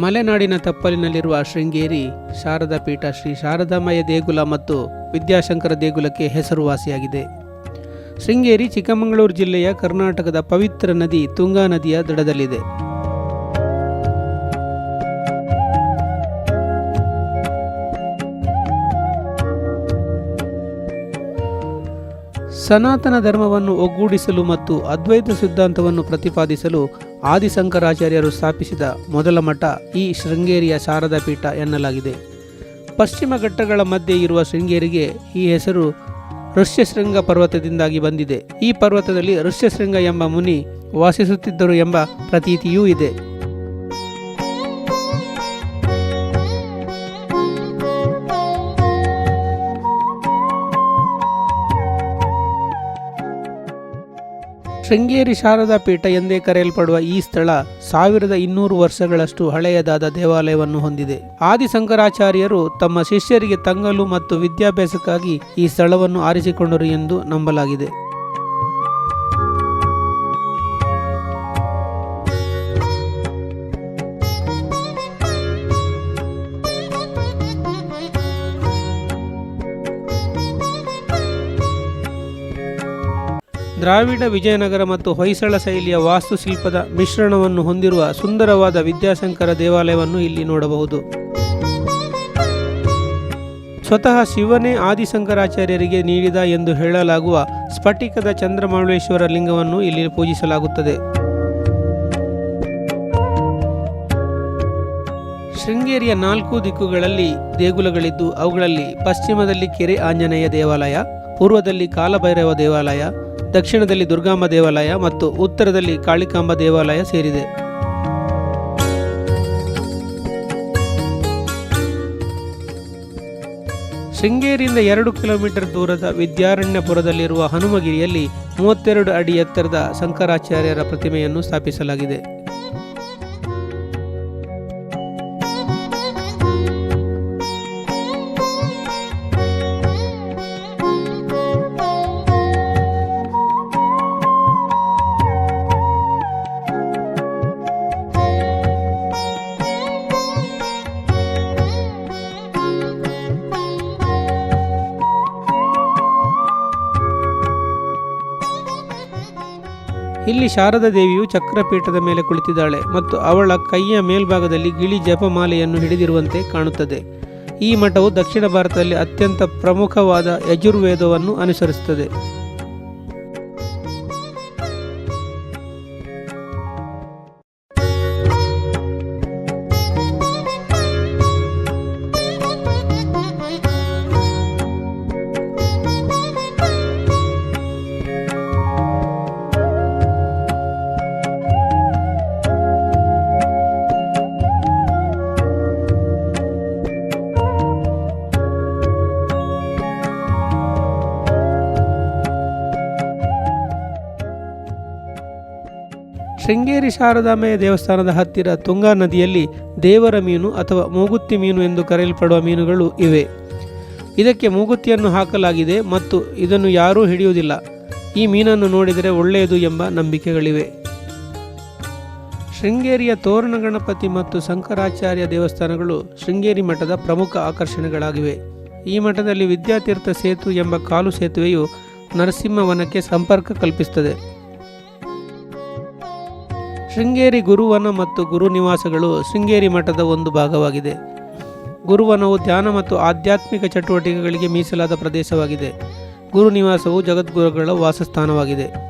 ಮಲೆನಾಡಿನ ತಪ್ಪಲಿನಲ್ಲಿರುವ ಶೃಂಗೇರಿ ಶಾರದಾ ಪೀಠ ಶ್ರೀ ಶಾರದಾಮಯ ದೇಗುಲ ಮತ್ತು ವಿದ್ಯಾಶಂಕರ ದೇಗುಲಕ್ಕೆ ಹೆಸರುವಾಸಿಯಾಗಿದೆ. ಶೃಂಗೇರಿ ಚಿಕ್ಕಮಗಳೂರು ಜಿಲ್ಲೆಯ ಕರ್ನಾಟಕದ ಪವಿತ್ರ ನದಿ ತುಂಗಾ ನದಿಯ ದಡದಲ್ಲಿದೆ. ಸನಾತನ ಧರ್ಮವನ್ನು ಒಗ್ಗೂಡಿಸಲು ಮತ್ತು ಅದ್ವೈತ ಸಿದ್ಧಾಂತವನ್ನು ಪ್ರತಿಪಾದಿಸಲು ಆದಿಶಂಕರಾಚಾರ್ಯರು ಸ್ಥಾಪಿಸಿದ ಮೊದಲ ಮಠ ಈ ಶೃಂಗೇರಿಯ ಶಾರದಾ ಪೀಠ ಎನ್ನಲಾಗಿದೆ. ಪಶ್ಚಿಮ ಘಟ್ಟಗಳ ಮಧ್ಯೆ ಇರುವ ಶೃಂಗೇರಿಗೆ ಈ ಹೆಸರು ಋಷ್ಯಶೃಂಗ ಪರ್ವತದಿಂದಾಗಿ ಬಂದಿದೆ. ಈ ಪರ್ವತದಲ್ಲಿ ಋಷ್ಯಶೃಂಗ ಎಂಬ ಮುನಿ ವಾಸಿಸುತ್ತಿದ್ದರು ಎಂಬ ಪ್ರತೀತಿಯೂ ಇದೆ. ಶೃಂಗೇರಿ ಶಾರದಾ ಪೀಠ ಎಂದೇ ಕರೆಯಲ್ಪಡುವ ಈ ಸ್ಥಳ ಸಾವಿರದ ಇನ್ನೂರು ವರ್ಷಗಳಷ್ಟು ಹಳೆಯದಾದ ದೇವಾಲಯವನ್ನು ಹೊಂದಿದೆ. ಆದಿಶಂಕರಾಚಾರ್ಯರು ತಮ್ಮ ಶಿಷ್ಯರಿಗೆ ತಂಗಲು ಮತ್ತು ವಿದ್ಯಾಭ್ಯಾಸಕ್ಕಾಗಿ ಈ ಸ್ಥಳವನ್ನು ಆರಿಸಿಕೊಂಡರು ಎಂದು ನಂಬಲಾಗಿದೆ. ದ್ರಾವಿಡ ವಿಜಯನಗರ ಮತ್ತು ಹೊಯ್ಸಳ ಶೈಲಿಯ ವಾಸ್ತುಶಿಲ್ಪದ ಮಿಶ್ರಣವನ್ನು ಹೊಂದಿರುವ ಸುಂದರವಾದ ವಿದ್ಯಾಶಂಕರ ದೇವಾಲಯವನ್ನು ಇಲ್ಲಿ ನೋಡಬಹುದು. ಸ್ವತಃ ಶಿವನೇ ಆದಿಶಂಕರಾಚಾರ್ಯರಿಗೆ ನೀಡಿದ ಎಂದು ಹೇಳಲಾಗುವ ಸ್ಫಟಿಕದ ಚಂದ್ರಮಾಳೇಶ್ವರ ಲಿಂಗವನ್ನು ಇಲ್ಲಿ ಪೂಜಿಸಲಾಗುತ್ತದೆ. ಶೃಂಗೇರಿಯ ನಾಲ್ಕು ದಿಕ್ಕುಗಳಲ್ಲಿ ದೇಗುಲಗಳಿದ್ದು, ಅವುಗಳಲ್ಲಿ ಪಶ್ಚಿಮದಲ್ಲಿ ಕೆರೆ ಆಂಜನೇಯ ದೇವಾಲಯ, ಪೂರ್ವದಲ್ಲಿ ಕಾಲಭೈರವ ದೇವಾಲಯ ದಕ್ಷಿಣದಲ್ಲಿ ದುರ್ಗಾಂಬ ದೇವಾಲಯ ಮತ್ತು ಉತ್ತರದಲ್ಲಿ ಕಾಳಿಕಾಂಬ ದೇವಾಲಯ ಸೇರಿದೆ. ಶೃಂಗೇರಿಯಿಂದ ಎರಡು ಕಿಲೋಮೀಟರ್ ದೂರದ ವಿದ್ಯಾರಣ್ಯಪುರದಲ್ಲಿರುವ ಹನುಮಗಿರಿಯಲ್ಲಿ ಮೂವತ್ತೆರಡು ಅಡಿ ಎತ್ತರದ ಶಂಕರಾಚಾರ್ಯರ ಪ್ರತಿಮೆಯನ್ನು ಸ್ಥಾಪಿಸಲಾಗಿದೆ. ಇಲ್ಲಿ ಶಾರದಾ ದೇವಿಯು ಚಕ್ರಪೀಠದ ಮೇಲೆ ಕುಳಿತಿದ್ದಾಳೆ ಮತ್ತು ಅವಳ ಕೈಯ ಮೇಲ್ಭಾಗದಲ್ಲಿ ಗಿಳಿ ಜಪಮಾಲೆಯನ್ನು ಹಿಡಿದಿರುವಂತೆ ಕಾಣುತ್ತದೆ. ಈ ಮಠವು ದಕ್ಷಿಣ ಭಾರತದಲ್ಲಿ ಅತ್ಯಂತ ಪ್ರಮುಖವಾದ ಯಜುರ್ವೇದವನ್ನು ಅನುಸರಿಸುತ್ತದೆ. ಶೃಂಗೇರಿ ಶಾರದಾಮಯ ದೇವಸ್ಥಾನದ ಹತ್ತಿರ ತುಂಗಾ ನದಿಯಲ್ಲಿ ದೇವರ ಮೀನು ಅಥವಾ ಮೂಗುತ್ತಿ ಮೀನು ಎಂದು ಕರೆಯಲ್ಪಡುವ ಮೀನುಗಳು ಇವೆ. ಇದಕ್ಕೆ ಮೂಗುತ್ತಿಯನ್ನು ಹಾಕಲಾಗಿದೆ ಮತ್ತು ಇದನ್ನು ಯಾರೂ ಹಿಡಿಯುವುದಿಲ್ಲ. ಈ ಮೀನನ್ನು ನೋಡಿದರೆ ಒಳ್ಳೆಯದು ಎಂಬ ನಂಬಿಕೆಗಳಿವೆ. ಶೃಂಗೇರಿಯ ತೋರಣ ಗಣಪತಿ ಮತ್ತು ಶಂಕರಾಚಾರ್ಯ ದೇವಸ್ಥಾನಗಳು ಶೃಂಗೇರಿ ಮಠದ ಪ್ರಮುಖ ಆಕರ್ಷಣೆಗಳಾಗಿವೆ. ಈ ಮಠದಲ್ಲಿ ವಿದ್ಯಾತೀರ್ಥ ಸೇತು ಎಂಬ ಕಾಲು ಸೇತುವೆಯು ನರಸಿಂಹವನಕ್ಕೆ ಸಂಪರ್ಕ ಕಲ್ಪಿಸುತ್ತದೆ. ಶೃಂಗೇರಿ ಗುರುವನ ಮತ್ತು ಗುರು ನಿವಾಸಗಳು ಶೃಂಗೇರಿ ಮಠದ ಒಂದು ಭಾಗವಾಗಿದೆ. ಗುರುವನವು ಧ್ಯಾನ ಮತ್ತು ಆಧ್ಯಾತ್ಮಿಕ ಚಟುವಟಿಕೆಗಳಿಗೆ ಮೀಸಲಾದ ಪ್ರದೇಶವಾಗಿದೆ. ಗುರು ನಿವಾಸವು ಜಗದ್ಗುರುಗಳ ವಾಸಸ್ಥಾನವಾಗಿದೆ.